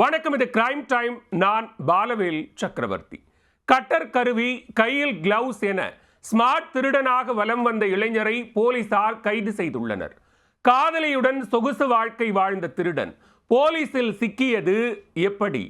வணக்கம் இது crime time நான் பாலவேல் சக்கரவர்த்தி. கட்டர் கருவி கையில் கிளவுஸ் என ஸ்மார்ட் திருடனாக வலம் வந்த இளைஞரை போலீசார் கைது செய்துள்ளனர். காதலியுடன் சொகுசு வாழ்க்கை வாழ்ந்த திருடன் போலீசில் சிக்கியது எப்படி?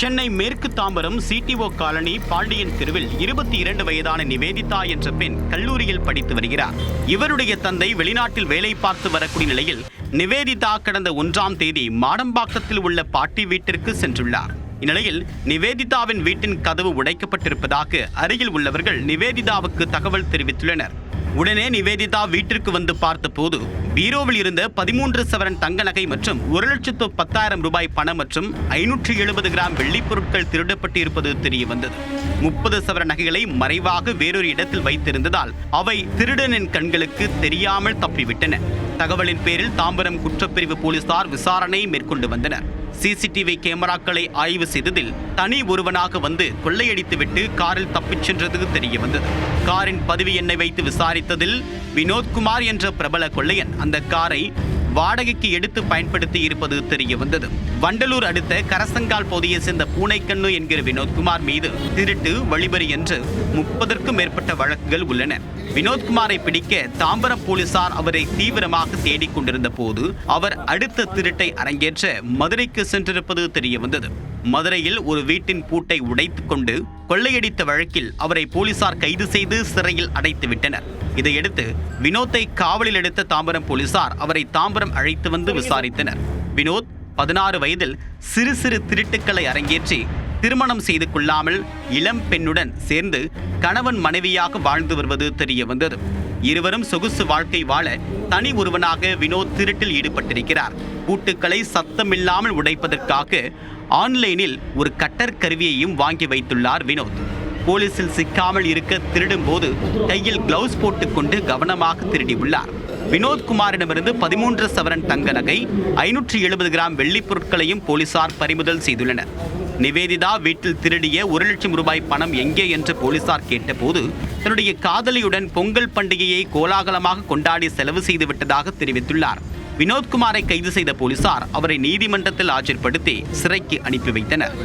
சென்னை மேற்கு தாம்பரம் சிடிஓ காலனி பாண்டியன் தெருவில் இருபத்தி இரண்டு வயதான நிவேதிதா என்ற பெண் கல்லூரியில் படித்து வருகிறார். இவருடைய தந்தை வெளிநாட்டில் வேலை பார்த்து வரக்கூடிய நிலையில் நிவேதிதா கடந்த ஒன்றாம் தேதி மாடம்பாக்கத்தில் உள்ள பாட்டி வீட்டிற்கு சென்றுள்ளார். இந்நிலையில் நிவேதிதாவின் வீட்டின் கதவு உடைக்கப்பட்டிருப்பதாக அருகில் உள்ளவர்கள் நிவேதிதாவுக்கு தகவல் தெரிவித்துள்ளனர். உடனே நிவேதிதா வீட்டிற்கு வந்து பார்த்தபோது பீரோவில் இருந்த பதிமூன்று சவரன் தங்க நகை மற்றும் ஒரு லட்சத்து பத்தாயிரம் ரூபாய் பணம் மற்றும் ஐநூற்றி எழுபது கிராம் வெள்ளிப் பொருட்கள் திருடப்பட்டு இருப்பது தெரிய வந்தது முப்பது சவர நகைகளை மறைவாக வேறொரு இடத்தில் வைத்திருந்ததால் அவை திருடனின் கண்களுக்கு தெரியாமல் தப்பிவிட்டன. தகவலின் பேரில் தாம்பரம் குற்றப்பிரிவு போலீசார் விசாரணை மேற்கொண்டு வந்தனர். சிசிடிவி கேமராக்களை ஆய்வு செய்ததில் தனி ஒருவனாக வந்து கொள்ளையடித்துவிட்டு காரில் தப்பிச் சென்றது தெரிய வந்தது காரின் பதிவு எண்ணை வைத்து விசாரித்ததில் வினோத்குமார் என்ற பிரபல கொள்ளையன் அந்த காரை வாடகைக்கு எடுத்து பயன்படுத்தி இருப்பது தெரிய வந்தது வண்டலூர் அடுத்த கரசங்கால் பகுதியை சேர்ந்த பூனைக்கண்ணு என்கிற வினோத்குமார் மீது திருட்டு வழிபறி என்று முப்பதற்கும் மேற்பட்ட வழக்குகள் உள்ளன. வினோத்குமாரை பிடிக்க தாம்பரம் போலீசார் அவரை தீவிரமாக தேடிக் கொண்டிருந்த போது அவர் அடுத்த திருட்டை அரங்கேற்ற மதுரைக்கு சென்றிருப்பது தெரிய வந்தது மதுரையில் ஒரு வீட்டின் பூட்டை உடைத்துக் கொண்டு கொள்ளையடித்த வழக்கில் அவரை போலீசார் கைது செய்து சிறையில் அடைத்து விட்டனர் இதையடுத்து வினோத்தை காவலில் எடுத்த தாம்பரம் போலீசார் அவரை தாம்பரம் அழைத்து வந்து விசாரித்தனர். வினோத் பதினாறு வயதில் சிறு சிறு திருட்டுக்களை அரங்கேற்றி திருமணம் செய்து கொள்ளாமல் இளம் பெண்ணுடன் சேர்ந்து கணவன் மனைவியாக வாழ்ந்து வருவது தெரிய வந்தது இருவரும் சொகுசு வாழ்க்கை வாழ தனி ஒருவனாக வினோத் திருட்டில் ஈடுபட்டிருக்கிறார். பூட்டுக்களை சத்தமில்லாமல் உடைப்பதற்காக ஆன்லைனில் ஒரு கட்டர் கருவியையும் வாங்கி வைத்துள்ளார் வினோத். போலீசில் சிக்காமல் இருக்க திருடும் போது கையில் கிளவுஸ் போட்டுக்கொண்டு கவனமாக திருடியுள்ளார். வினோத்குமாரிடமிருந்து பதிமூன்று சவரன் தங்க நகை ஐநூற்றி எழுபது கிராம் வெள்ளிப் பொருட்களையும் போலீசார் பறிமுதல் செய்துள்ளனர். நிவேதிதா வீட்டில் திருடிய ஒரு லட்சம் ரூபாய் பணம் எங்கே என்று போலீசார் கேட்டபோது தன்னுடைய காதலியுடன் பொங்கல் பண்டிகையை கோலாகலமாக கொண்டாடி செலவு செய்து விட்டதாக தெரிவித்துள்ளார். வினோத்குமாரை கைது செய்த போலீசார் அவரை நீதிமன்றத்தில் ஆஜர்படுத்தி சிறைக்கு அனுப்பி வைத்தனர்.